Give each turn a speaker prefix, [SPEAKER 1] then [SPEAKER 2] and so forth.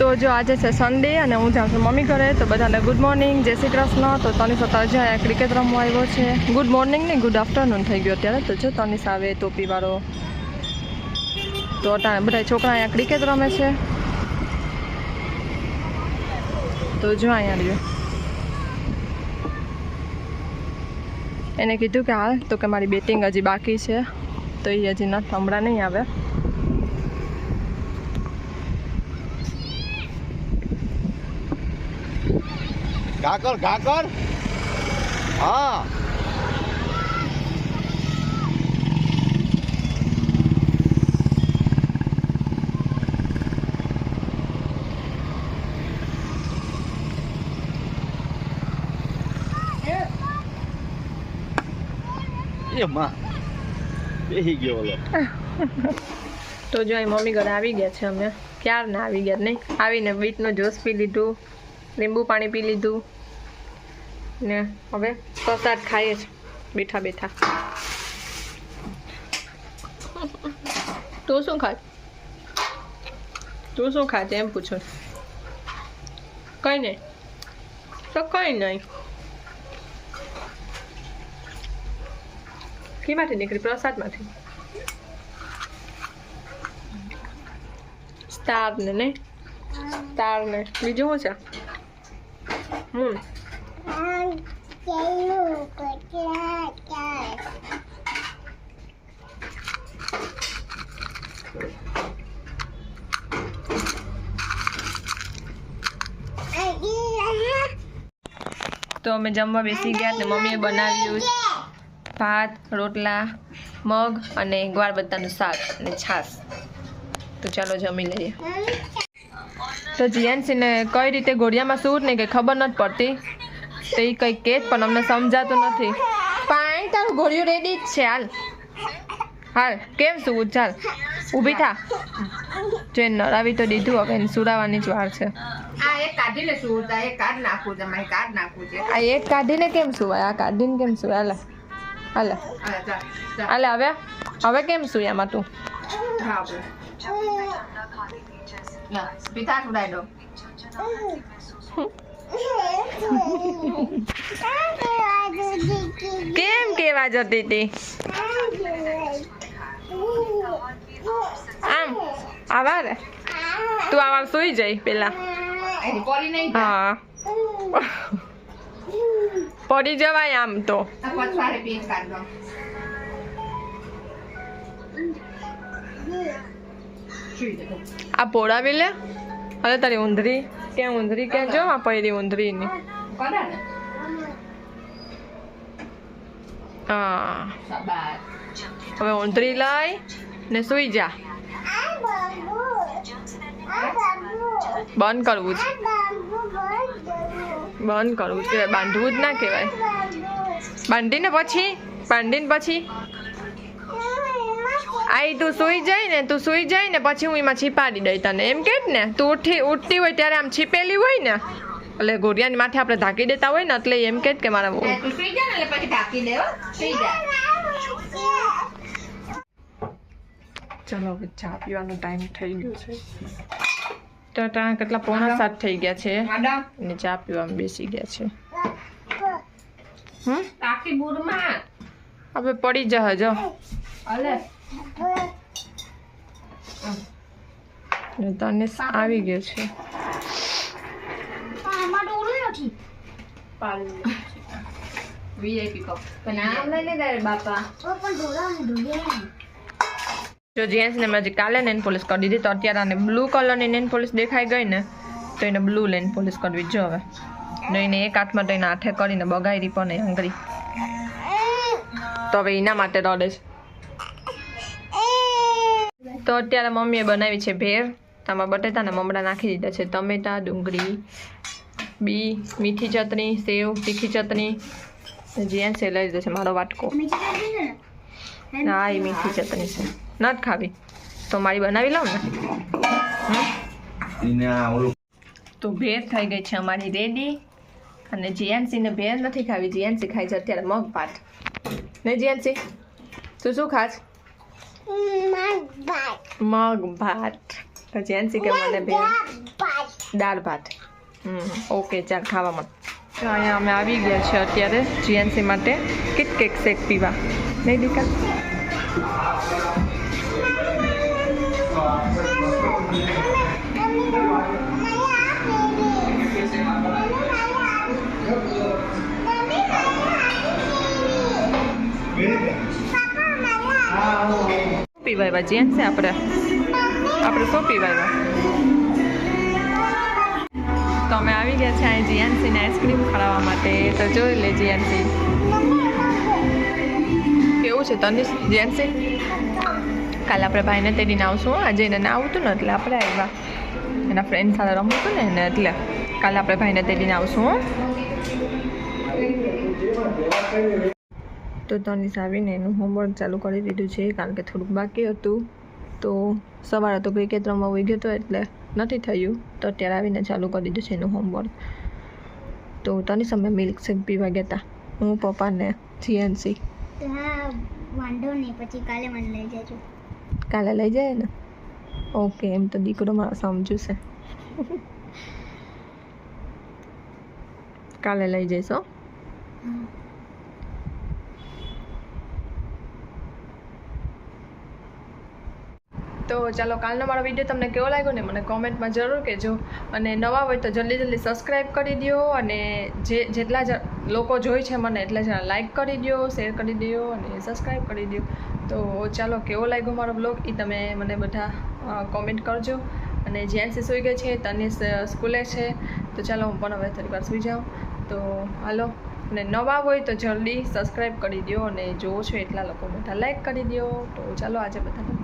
[SPEAKER 1] તો જો આજે છે સન્ડે અને હું જાઉં છું મમ્મી ઘરે, તો બધાને ગુડ મોર્નિંગ જય શ્રી કૃષ્ણ. તો તનિષ અત્યારે અહીંયા ક્રિકેટ રમવા આવ્યો છે. ગુડ મોર્નિંગ નહીં ગુડ આફ્ટરનૂન થઈ ગયો અત્યારે. તો જો તનિષ આવે ટોપીવાળો તો અટાણે બધા છોકરા અહીંયા ક્રિકેટ રમે છે. તો જો અહીંયા રહ્યો. એને કીધું કે હાલ, તો કે મારી બેટિંગ હજી બાકી છે. તો એ હજી નથી હમણાં નહીં આવે.
[SPEAKER 2] ઘાકર ઘાકર હા.
[SPEAKER 1] તો જો મમ્મી ઘરે આવી ગયા છે અમે. ક્યારના આવી ગયા? નહીં, આવીને બીટનો જ્યુસ પી લીધું. લીંબુ પાણી પી લીધું. ને હવે પ્રસાદ ખાઈએ છે. બેઠા બેઠા. તું શું ખાય? તું શું ખાય એમ પૂછો કઈ નહીં. તો કઈ નહીં. કેમાંથી નીકળી? પ્રસાદમાંથી. સ્ટાર ને? નહીં સ્ટાર ને બીજું શું છે? હમ. તો અમે જમવા બેસી ગયા ને મમ્મીએ બનાવ્યું ભાત, રોટલા, મગ અને ગ્વાર બત્તાનું શાક અને છાશ. તો ચાલો જમી લઈએ. તો જીએનસીને કઈ રીતે ઘોડિયામાં શું નહીં કંઈ ખબર નથી પડતી? તો એ કંઈ કે પણ અમને સમજાતું નથી. પાણી તારું ઘોડિયું રેડી જ છે હાલ. હાલ કેમ શું? ચાલ. ઊભી થા. જો નડાવી તો દીધું હવે એને સુરાવાની જ વાર છે.
[SPEAKER 3] આ એક કાઢીને સુરતા એક કાઢ નાખવું છે મારે કાઢ નાખવું છે.
[SPEAKER 1] આ એક કાઢીને કેમ સુવાય? આ કાઢીને કેમ સુવાય? હાલે. હાલે. હાલે હવે? હવે કેમ સુયામાં તું? કેમ કેવા જતી હતી આમ આવા રે તું આવા સુઈ જઈ પેલા. હા પડી જવાય આમ તો
[SPEAKER 3] આ
[SPEAKER 1] પોડાવી લે અરે તારી ઊંધરી. ક્યાં ઊંધરી? ક્યાં? જો આ પડી ઊંધરી ની હા. હવે ઊંધરી લઈ ને સુઈ જા. બંધ કરવું છે. બંધ કરવું છે. બાંધવું જ ના કહેવાય. બાંધીને પછી? બાંધીને પછી? આઈ તું સુઈ જાય ને તું સુઈ જાય ને પછી હું એમાં છીપાડી દઈ તને. એમ કે ને? તું ઉઠી ઉઠતી હોય ત્યારે આમ છીપેલી હોય ને એટલે ઘોડિયાની માથે આપણે ઢાંકી દેતા હોય ને એટલે એમ કે જ કે મારા
[SPEAKER 3] ને એટલે પછી ઢાંકી. સુઈ
[SPEAKER 1] ચલો હવે ચા પીવાનો ટાઈમ થઈ ગયો છે. તો ત્યાં કેટલા પોણા સાત થઈ ગયા છે. અને ચા પીવામાં બેસી ગયા છે. હમ?
[SPEAKER 3] કાકી
[SPEAKER 1] હવે પડી જા જો તને આવી ગયો છે.
[SPEAKER 3] VIP cup. પણ આમ લઈને જાય બાપા.
[SPEAKER 1] જો જેન્ટ્સને મેં હજી કાલે નેન પોલીસ કરી દીધી તો અત્યારે આને બ્લુ કલરની નેન પોલીસ દેખાઈ ગઈ ને તો એને બ્લુ લેન પોલીસ કરવી જો હવે. ને એને એક હાથમાં તો એને હાથે કરીને બગાડી પણ એ હંગરી તો હવે એના માટે રડે છે. તો અત્યારે મમ્મીએ બનાવી છે ભેર આમાં બટેટાના મમડા નાખી દીધા છે. ટમેટા ડુંગળી બી મીઠી ચટણી સેવ તીખી ચટણી. જેન્ટ્સે લઈ લીધો છે મારો વાટકો. હા એ મીઠી ચટણી છે. નથી ખાવી. તો મારી બનાવી લઉં ને? તો ભેર થઈ ગઈ છે અમારી રેડી અને જીએનસીને ભેર નથી ખાવી જીએનસી ખાય છે અત્યારે મગ ભાત. ને જીએનસી તું શું ખાસ મગ ભાત. સી કે મને ભેર દાળ ભાત. ઓકે ચાલ, ખાવામાં. તો અહીંયા અમે આવી ગયા છે અત્યારે જીએનસી માટે કિટ કેક શેક પીવા. નહીં દીકા? પીવાય જીએનસી આપણે. આપણે શું પીવાય તો અમે આવી ગયા છે અહીં જીએનસીને આઈસ્ક્રીમ ખવડાવવા માટે. તો જોઈ લે જીએનસી. કેવું છે તનિષ જીએનસી? કાલે આપણે ભાઈને તેડીને આવશું આજે એને ના આવતું ને એટલે આપણે આવ્યા. એના ફ્રેન્ડ સાથે રમવું હતું ને એને એટલે. કાલે આપણે ભાઈને તેડીને આવશું તો તનિષ આવીને એનું હોમવર્ક ચાલુ કરી દીધું છે કારણ કે થોડુંક બાકી હતું. તો સવારે તો ક્રિકેટ રમવા ઉઈ ગયો હતો એટલે નથી થયું. તો અત્યારે આવીને ચાલુ કરી દીધું છે એનું હોમવર્ક તો તનિષ અમે મિલ્ક શેક પીવા ગયા હતા હું પપ્પાને જીએનસી
[SPEAKER 4] હા વાંધો નહીં પછી કાલે મને લઈ જજો.
[SPEAKER 1] કાલે લઈ જાય ને? ઓકે એમ તો દીકરો મારો સમજુ છે કાલે લઈ જઈશ હો. તો ચાલો કાલનો મારો વીડિયો તમને કેવો લાગ્યો ને મને કોમેન્ટમાં જરૂર કહેજો. અને નવા હોય તો જલ્દી જલ્દી સબસ્ક્રાઈબ કરી દો અને જે જેટલા લોકો જોઈ છે મને એટલા જણા લાઈક કરી દો શેર કરી દો અને સબસ્ક્રાઈબ કરી દો. તો ચાલો કેવો લાગ્યો મારો બ્લોગ એ તમે મને બધા કોમેન્ટ કરજો. અને જેન્સી સૂઈ ગઈ છે તનિષ સ્કૂલે છે. તો ચાલો હું પણ હવે થોડી વાર સૂઈ જાઉં. તો હાલો. અને નવા હોય તો જલ્દી સબસ્ક્રાઈબ કરી દો અને જોવો છો એટલા લોકો બધા લાઈક કરી દો. તો ચાલો આજે બધાને